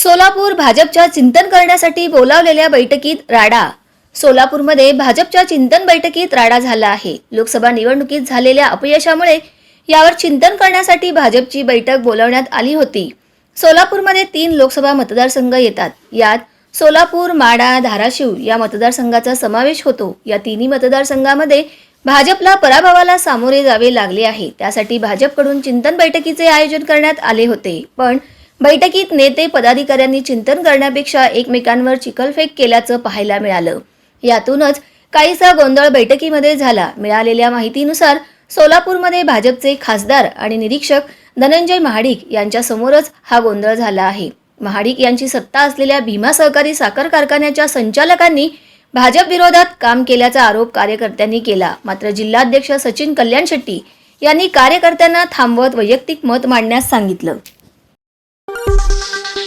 सोलापूर भाजपच्या चिंतन करण्यासाठी बोलावलेल्या बैठकीत राडा. सोलापूरमध्ये भाजपच्या चिंतन बैठकीत राडा झाला आहे. लोकसभा निवडणुकीत झालेल्या अपयशामुळे यावर चिंतन करण्यासाठी भाजपची बैठक बोलावण्यात आली होती. सोलापूरमध्ये तीन लोकसभा मतदारसंघ येतात. यात सोलापूर माडा धाराशिव या मतदारसंघाचा समावेश होतो. या तिन्ही मतदारसंघामध्ये भाजपला पराभवाला सामोरे जावे लागले आहे. त्यासाठी भाजपकडून चिंतन बैठकीचे आयोजन करण्यात आले होते. पण बैठकीत नेते पदाधिकाऱ्यांनी चिंतन करण्यापेक्षा एकमेकांवर चिखलफेक केल्याचं पाहायला मिळालं. यातूनच काहीसा गोंधळ बैठकीमध्ये झाला. मिळालेल्या माहितीनुसार सोलापूरमध्ये भाजपचे खासदार आणि निरीक्षक धनंजय महाडिक यांच्यासमोरच हा गोंधळ झाला आहे. महाडिक यांची सत्ता असलेल्या भीमा सहकारी साखर कारखान्याच्या संचालकांनी भाजप विरोधात काम केल्याचा आरोप कार्यकर्त्यांनी केला. मात्र जिल्हाध्यक्ष सचिन कल्याण शेट्टी यांनी कार्यकर्त्यांना थांबवत वैयक्तिक मत मांडण्यास सांगितलं. you.